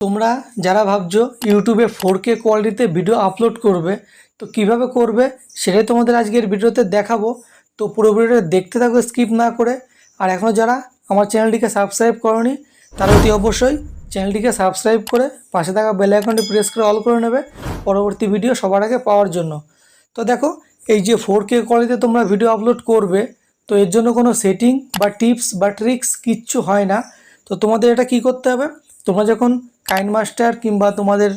তোমরা যারা ভাবছ ইউটিউবে ফোর কে কোয়ালিটিতে ভিডিও আপলোড করবে, তো কীভাবে করবে সেটাই তোমাদের আজকের ভিডিওতে দেখাবো। তো পুরো ভিডিওটা দেখতে থাকো স্কিপ না করে। আর এখনও যারা আমার চ্যানেলটিকে সাবস্ক্রাইব করনি, তারা অতি অবশ্যই চ্যানেলটিকে সাবস্ক্রাইব করে পাশে থাকা বেল আইকনটি প্রেস করে অল করে নেবে পরবর্তী ভিডিও সবার আগে পাওয়ার জন্য। তো দেখো, এই যে ফোর কে কোয়ালিটিতে তোমরা ভিডিও আপলোড করবে, তো এর জন্য কোনো সেটিং বা টিপস বা ট্রিক্স কিচ্ছু হয় না। তো তোমাদের এটা কি করতে হবে? তোমরা যখন কাইন মাস্টার কিংবা তোমাদের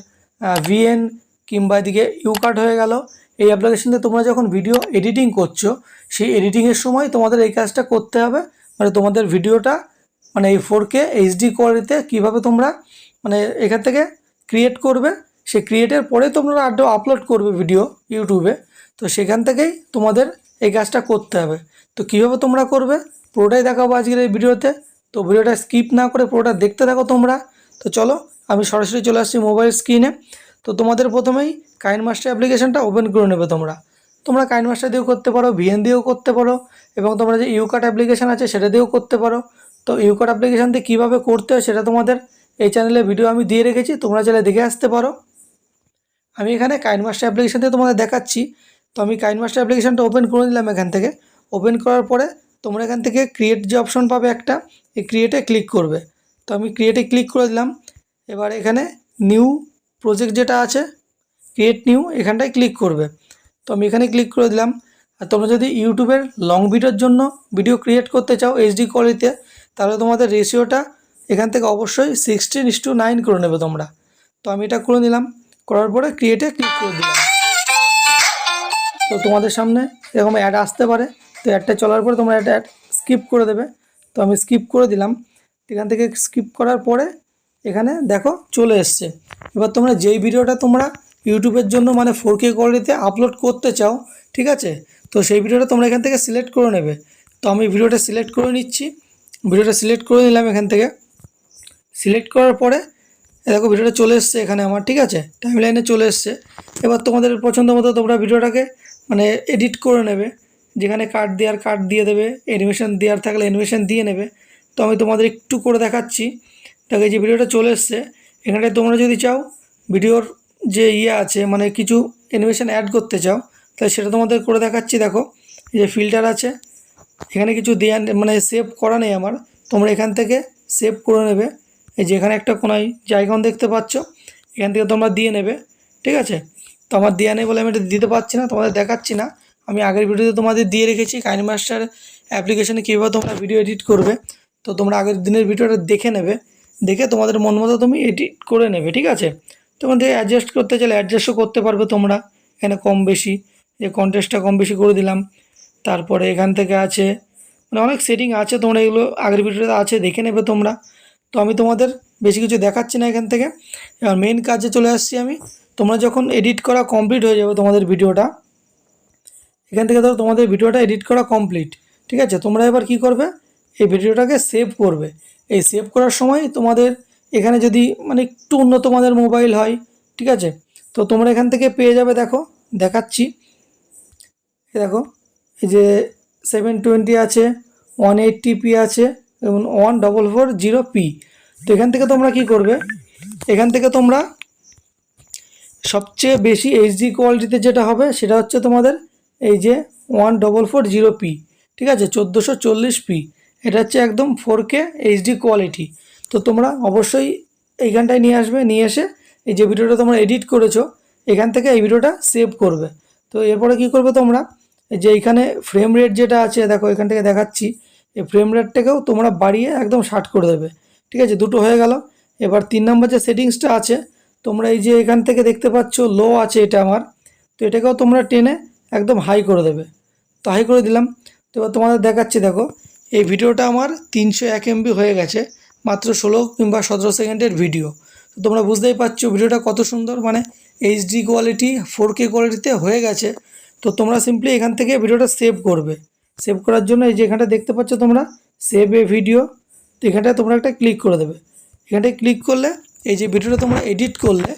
ভিএন কিংবা এদিকে ইউকার্ট হয়ে গেল। এই অ্যাপ্লিকেশনতে তোমরা যখন ভিডিও এডিটিং করছ, সেই এডিটিংয়ের সময় তোমাদের এই কাজটা করতে হবে। মানে তোমাদের ভিডিওটা মানে এই ফোর কে এইচডি কোয়ালিটিতে কীভাবে তোমরা মানে এখান থেকে ক্রিয়েট করবে সে ক্রিয়েটের পরে তোমরা আড্ডা আপলোড করবে ভিডিও ইউটিউবে তো সেখান থেকেই তোমাদের এই কাজটা করতে হবে। তো কীভাবে তোমরা করবে, পুরোটাই দেখাবো আজকের এই ভিডিওতে তো। ভিডিওটা স্কিপ না করে পুরোটা দেখতে থাকো তোমরা। তো চলো আমি সরাসরি চলে আসছি মোবাইল স্ক্রিনে তো তোমাদের প্রথমেই কাইন মাস্টার অ্যাপ্লিকেশানটা ওপেন করে নেবে তোমরা। তোমরা কাইন মাস্টার দিয়েও করতে পারো ভিএন দিয়েও করতে পারো, এবং তোমরা যে ইউকাট অ্যাপ্লিকেশন আছে সেটা দিয়েও করতে পারো। তো ইউকাট অ্যাপ্লিকেশান দিয়ে কীভাবে করতে হয় সেটা তোমাদের এই চ্যানেলে ভিডিও আমি দিয়ে রেখেছি, তোমরা চাইলে দেখে আসতে পারো। আমি এখানে কাইন মাস্টার অ্যাপ্লিকেশান দিয়ে তোমাদের দেখাচ্ছি। তো আমি কাইন মাস্টার অ্যাপ্লিকেশনটা ওপেন করে দিলাম এখান থেকে। ওপেন করার পরে তোমরা এখান থেকে ক্রিয়েট যে অপশন পাবে একটা, এই ক্রিয়েটে ক্লিক করবে। তো আমি ক্রিয়েটে ক্লিক করে দিলাম। এবার এখানে নিউ প্রজেক্ট যেটা আছে ক্রিয়েট নিউ এখানটায় ক্লিক করবে। তো আমি এখানে ক্লিক করে দিলাম। আর তোমরা যদি ইউটিউবের লং ভিডিওর জন্য ভিডিও ক্রিয়েট করতে চাও এইচডি কোয়ালিটিতে তাহলে তোমাদের রেশিওটা এখান থেকে অবশ্যই সিক্সটিন ইস টু নাইন করে নেবে তোমরা। তো আমি এটা করে নিলাম। করার পরে ক্রিয়েটে ক্লিক করে দিলাম। তো তোমাদের সামনে এরকম অ্যাড আসতে পারে। তো অ্যাডটা চলার পরে তোমরা অ্যাড স্কিপ করে দেবে। তো আমি স্কিপ করে দিলাম। এখান থেকে স্কিপ করার পরে এখানে দেখো চলে এসছে। এবার তোমরা যেই ভিডিওটা তোমরা ইউটিউবের জন্য মানে ফোর কে কোয়ালিটিতে আপলোড করতে চাও, ঠিক আছে? তো সেই ভিডিওটা তোমরা এখান থেকে সিলেক্ট করে নেবে। তো আমি ভিডিওটা সিলেক্ট করে নিচ্ছি। ভিডিওটা সিলেক্ট করে নিলাম এখান থেকে। সিলেক্ট করার পরে দেখো ভিডিওটা চলে এসছে এখানে আমার, ঠিক আছে? টাইম লাইনে চলে এসছে। এবার তোমাদের পছন্দ মতো তোমরা ভিডিওটাকে মানে এডিট করে নেবে। যেখানে কাট দেওয়ার কাট দিয়ে দেবে অ্যানিমেশন দেওয়ার থাকলে অ্যানিমেশন দিয়ে নেবে। তো আমি তোমাদের একটু করে দেখাচ্ছি। দেখো যে ভিডিওটা চলে এসছে, এখানটায় তোমরা যদি চাও, ভিডিওর যে ইয়ে আছে মানে কিছু অ্যানিমেশন অ্যাড করতে চাও, তাহলে সেটা তোমাদের করে দেখাচ্ছি, দেখো। যে ফিল্টার আছে, এখানে কিছু দেওয়া মানে সেভ করা নেই আমার। তোমরা এখান থেকে সেভ করে নেবে। এই যে এখানে একটা কোনায় যে দেখতে পাচ্ছ, এখান থেকে তোমরা দিয়ে নেবে, ঠিক আছে? তো আমার দেওয়া নেই বলে আমি এটা দিতে পারছি না, তোমাদের দেখাচ্ছি না। আমি আগের ভিডিওতে তোমাদের দিয়ে রেখেছি কাইন মাস্টার অ্যাপ্লিকেশনে কীভাবে তোমরা ভিডিও এডিট করবে, তো তোমরা আগের দিনের ভিডিওটা দেখে নেবে। দেখে তোমাদের মন মতো তুমি এডিট করে নেবে, ঠিক আছে? তোমাদের অ্যাডজাস্ট করতে চাইলে অ্যাডজাস্টও করতে পারবে তোমরা, এখানে কম বেশি, যে কন্টেস্টটা কম বেশি করে দিলাম। তারপরে এখান থেকে আছে মানে অনেক সেটিং আছে, তোমরা এগুলো আগের ভিডিওতে আছে, দেখে নেবে তোমরা। তো আমি তোমাদের বেশি কিছু দেখাচ্ছি না এখান থেকে। এবার মেন কাজে চলে আসছি আমি। তোমরা যখন এডিট করা কমপ্লিট হয়ে যাবে তোমাদের ভিডিওটা এখান থেকে ধরো তোমাদের ভিডিওটা এডিট করা কমপ্লিট ঠিক আছে? তোমরা এবার কি করবে? এই ভিডিওটাকে সেভ করবে। এই সেভ করার সময় তোমাদের এখানে যদি মানে একটু উন্নত মানের মোবাইল হয়, ঠিক আছে? তো তোমরা এখান থেকে পেয়ে যাবে, দেখো, দেখাচ্ছি। দেখো, এই যে সেভেন টোয়েন্টি আছে ওয়ান এইটটি পি আছে, এবং one double four zero P তো এখান থেকে তোমরা কি করবে? এখান থেকে তোমরা সবচেয়ে বেশি এইচডি কোয়ালিটিতে যেটা হবে, সেটা হচ্ছে তোমাদের এই যে one double four zero P ঠিক আছে? চোদ্দোশো চল্লিশ পি এটা হচ্ছে একদম ফোর কে এইচডি কোয়ালিটি তো তোমরা অবশ্যই এইখানটায় নিয়ে আসবে, নিয়ে এসে এই যে ভিডিওটা তোমরা এডিট করেছ, এখান থেকে এই ভিডিওটা সেভ করবে। তো এরপরে কি করবে তোমরা? যে এইখানে ফ্রেম রেট যেটা আছে, দেখো এখান থেকে দেখাচ্ছি, এই ফ্রেম রেটটাকেও তোমরা বাড়িয়ে একদম ষাট করে দেবে। ঠিক আছে, দুটো হয়ে গেল। এবার তিন নম্বর যে সেটিংসটা আছে, তোমরা এই যে এখান থেকে দেখতে পাচ্ছ লো আছে এটা আমার। তো এটাকেও তোমরা টেনে একদম হাই করে দেবে। তো হাই করে দিলাম। তো এবার তোমাদের দেখাচ্ছি, দেখো। এই ভিডিওটা আমার তিনশো এক এমবি হয়ে গেছে, মাত্র ষোলো কিংবা সতেরো সেকেন্ডের ভিডিও। তো তোমরা বুঝতেই পারছ ভিডিওটা কত সুন্দর মানে এইচডি কোয়ালিটি ফোর কে কোয়ালিটিতে হয়ে গেছে। তো তোমরা সিম্পলি এখান থেকে ভিডিওটা সেভ করবে। সেভ করার জন্য এই যে এখানটা দেখতে পাচ্ছ তোমরা সেভ এ ভিডিও তো এখানটায় তোমরা একটা ক্লিক করে দেবে। এখানটায় ক্লিক করলে, এই যে ভিডিওটা তোমরা এডিট করলে,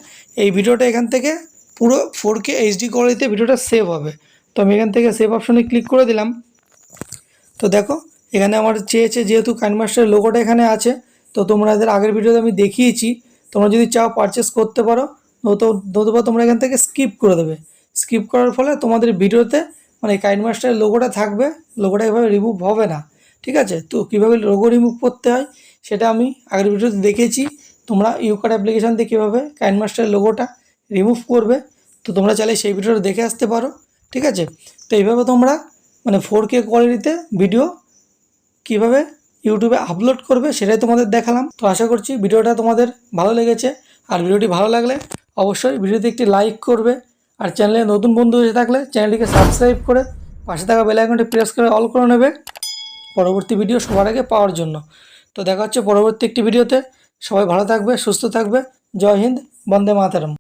এই ভিডিওটা এখান থেকে পুরো ফোর কে এইচডি কোয়ালিটিতে ভিডিওটা সেভ হবে। তো আমি এখান থেকে সেভ অপশনে ক্লিক করে দিলাম। তো দেখো এখানে আমার চেয়েছে যেহেতু কাইনমাস্টার লোগোটা এখানে আছে, তো তোমাদের আগের ভিডিওতে আমি দেখিয়েছি। তোমরা যদি চাও পারচেস করতে পারো নতুবা তোমরা এখান থেকে স্কিপ করে দেবে। স্কিপ করার ফলে তোমাদের ভিডিওতে মানে কাইন মাস্টারের লোগোটা থাকবে লোগোটা এভাবে রিমুভ হবে না। ঠিক আছে? তো কীভাবে লোগো রিমুভ করতে হয়, সেটা আমি আগের ভিডিওতে দেখেছি তোমরা ইউকার্ড অ্যাপ্লিকেশান দিয়ে কীভাবে কাইন মাস্টারের লোগোটা রিমুভ করবে, তো তোমরা চাইলে সেই ভিডিওটা দেখে আসতে পারো। ঠিক আছে? তো এইভাবে তোমরা মানে ফোর কে কোয়ালিটিতে ভিডিও কীভাবে ইউটিউবে আপলোড করবে সেটাই তোমাদের দেখালাম। তো আশা করছি ভিডিওটা তোমাদের ভালো লেগেছে। আর ভিডিওটি ভালো লাগলে অবশ্যই ভিডিওতে একটি লাইক করবে। আর চ্যানেলে নতুন বন্ধু এসে থাকলে চ্যানেলটিকে সাবস্ক্রাইব করে পাশে থাকা বেল আইকনটি প্রেস করে অল করে নেবে পরবর্তী ভিডিও সবার আগে পাওয়ার জন্য। তো দেখা হচ্ছে পরবর্তী একটি ভিডিওতে সবাই ভালো থাকবে, সুস্থ থাকবে। জয় হিন্দ, বন্দে মাতারম।